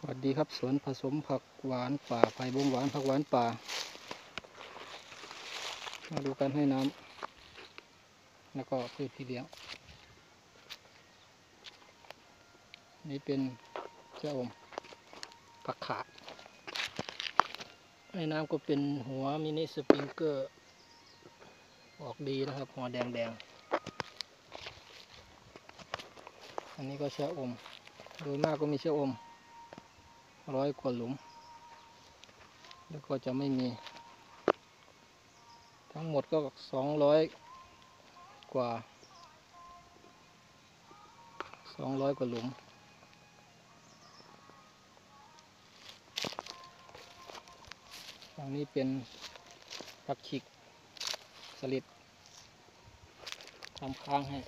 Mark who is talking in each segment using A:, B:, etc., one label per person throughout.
A: สวัสดีครับสวนผสมผักหวานป่าไผ่บงหวานผักหวานป่า มาดูการให้น้ำแล้วก็พืชที่เลี้ยงนี่เป็นเจ้าอมผักขาให้น้ำก็เป็นหัวมินิสปริงเกอร์ออกดีนะครับ หัวแดงแดงอันนี้ก็เชะออม โดยมากก็มีเชะอม ร้อยกว่าหลุม แล้วก็จะไม่มี ทั้งหมดก็สองร้อยกว่าสองร้อยกว่าหลุมฝั่งนี้เป็นผักขิกสลิดทำค้างให้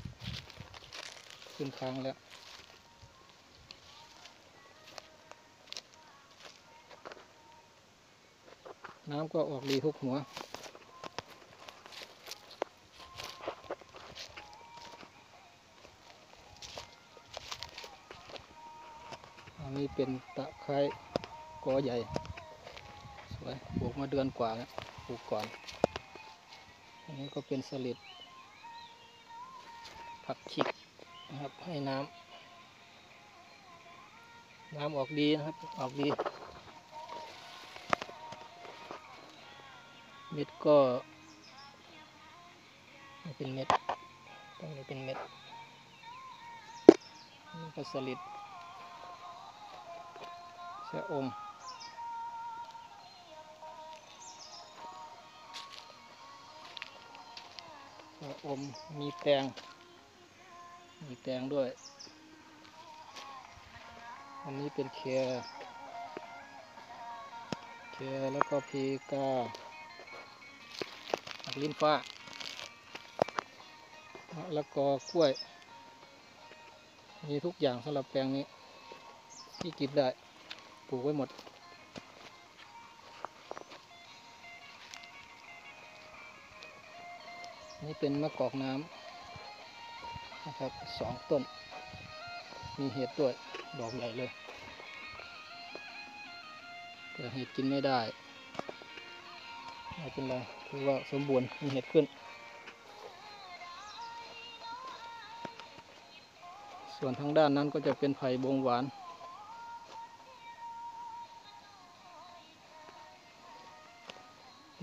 A: ขึ้นค้างแล้ว น้ำก็ออกดีทุกหัว อันนี้เป็นตะไคร้กอใหญ่ สวย ปลูกมาเดือนกว่าแล้ว ปลูกก่อน อันนี้ก็เป็นสลิด ผักขิกนะครับ ให้น้ำ น้ำออกดีนะครับ ออกดี เม็ดก็ไม่เป็นเม็ด ตรงนี้เป็นเม็ดนี่ก็สลิดชะอม ชะอม มีแตง มีแตงด้วย อันนี้เป็นเครเครแล้วก็พีกา ผักลิ้นฟ้ามะละกอกล้วย มีทุกอย่างสำหรับแปลงนี้ ที่กินได้ปลูกไว้หมด นี่เป็นมะกอกน้ำนะครับสองต้น มีเห็ดด้วย ดอกใหญ่เลยแต่เห็ดกินไม่ได้ไม่เป็นไร ถือว่าสมบูรณ์มีเห็ดขึ้น ส่วนทางด้านนั้นก็จะเป็นไผ่บงหวาน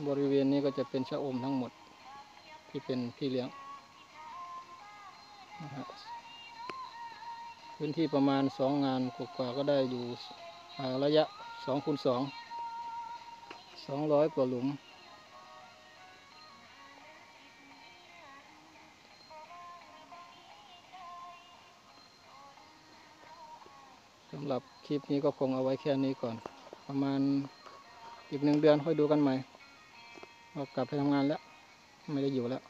A: บริเวณนี้ก็จะเป็นชะอมทั้งหมดที่เป็นพี่เลี้ยงนะฮะพื้นที่ประมาณสองงานกว่าก็ได้อยู่ระยะสองคูณสองสองร้อยกว่าหลุมำหรับคลิปนี้ก็คงเอาไว้แค่นี้ก่อน ประมาณอีกหนึ่งเดือนค่อยดูกันใหม่ว่ากลับไปทำงานแล้ว ไม่ได้อยู่แล้ว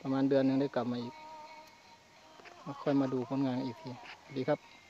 A: ประมาณเดือนหนึ่งได้กลับมาอีกค่อยมาดูผลงานอีกทีสวัสดีครับ